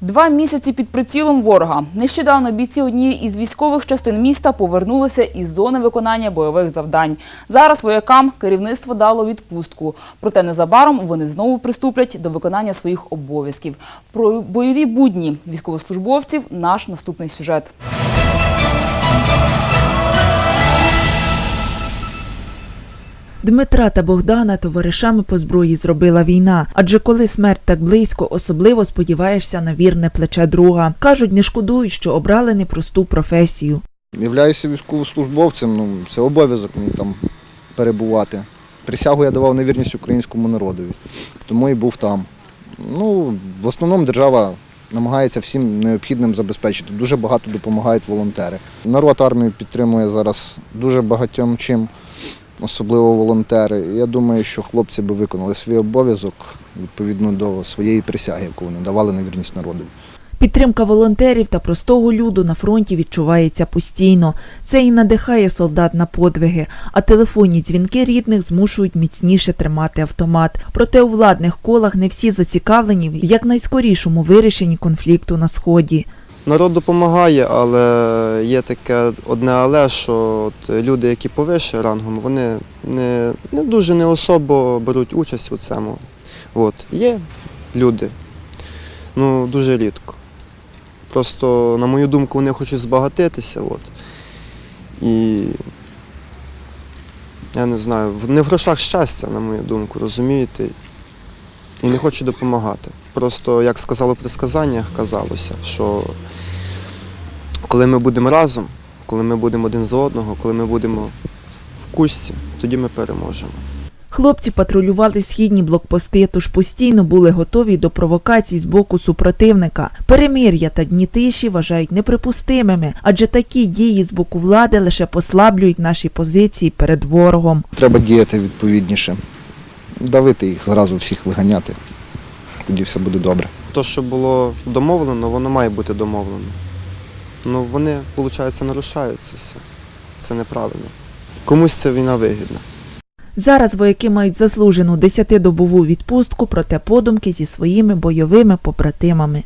Два місяці під прицілом ворога. Нещодавно бійці однієї із військових частин міста повернулися із зони виконання бойових завдань. Зараз воякам керівництво дало відпустку. Проте незабаром вони знову приступлять до виконання своїх обов'язків. Про бойові будні військовослужбовців наш наступний сюжет. Дмитра та Богдана товаришами по зброї зробила війна. Адже коли смерть так близько, особливо сподіваєшся на вірне плече друга. Кажуть, не шкодують, що обрали непросту професію. Являюся військовослужбовцем, ну це обов'язок мені там перебувати. Присягу я давав на вірність українському народові, тому і був там. Ну, в основному держава намагається всім необхідним забезпечити. Дуже багато допомагають волонтери. Народ армію підтримує зараз дуже багатьом чим, особливо волонтери. Я думаю, що хлопці би виконали свій обов'язок відповідно до своєї присяги, яку вони давали на вірність народові. Підтримка волонтерів та простого люду на фронті відчувається постійно. Це і надихає солдат на подвиги, а телефонні дзвінки рідних змушують міцніше тримати автомат. Проте у владних колах не всі зацікавлені в якнайскорішому вирішенні конфлікту на сході. Народ допомагає, але є таке одне але, що от люди, які повише рангом, вони не, не дуже не особо беруть участь у цьому. От. Є люди, ну дуже рідко. Просто, на мою думку, вони хочуть збагатитися. От. І я не знаю, не в грошах щастя, на мою думку, розумієте? І не хочуть допомагати. Просто, як сказало в предсказаннях, казалося, що коли ми будемо разом, коли ми будемо один за одного, коли ми будемо в кучці, тоді ми переможемо. Хлопці патрулювали східні блокпости, тож постійно були готові до провокацій з боку супротивника. Перемир'я та дні тиші вважають неприпустимими, адже такі дії з боку влади лише послаблюють наші позиції перед ворогом. Треба діяти відповідніше, давити їх, зразу всіх виганяти. Тоді все буде добре. То, що було домовлено, воно має бути домовлено. Ну вони, виходить, нарушаються все. Це неправильно. Комусь ця війна вигідна. Зараз вояки мають заслужену десятидобову відпустку, проте подумки зі своїми бойовими побратимами.